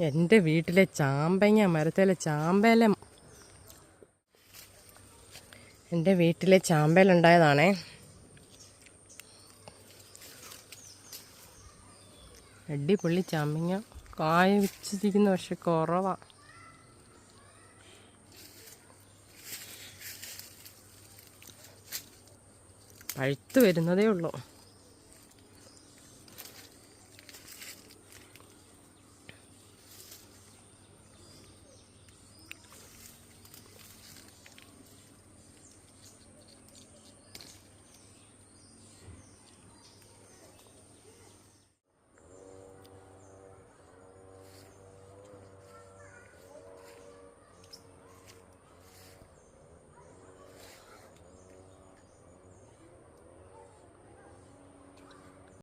എന്റെ വീട്ടിലെ ചാമ്പങ്ങ മരത്തിലെ ചാമ്പയില എന്റെ വീട്ടിലെ ചാമ്പേലുണ്ടായതാണേ അടിപൊളി ചാമ്പങ്ങ. കായ വെച്ചിരിക്കുന്ന പക്ഷെ കുറവാ. പഴുത്ത് വരുന്നതേ ഉള്ളൂ.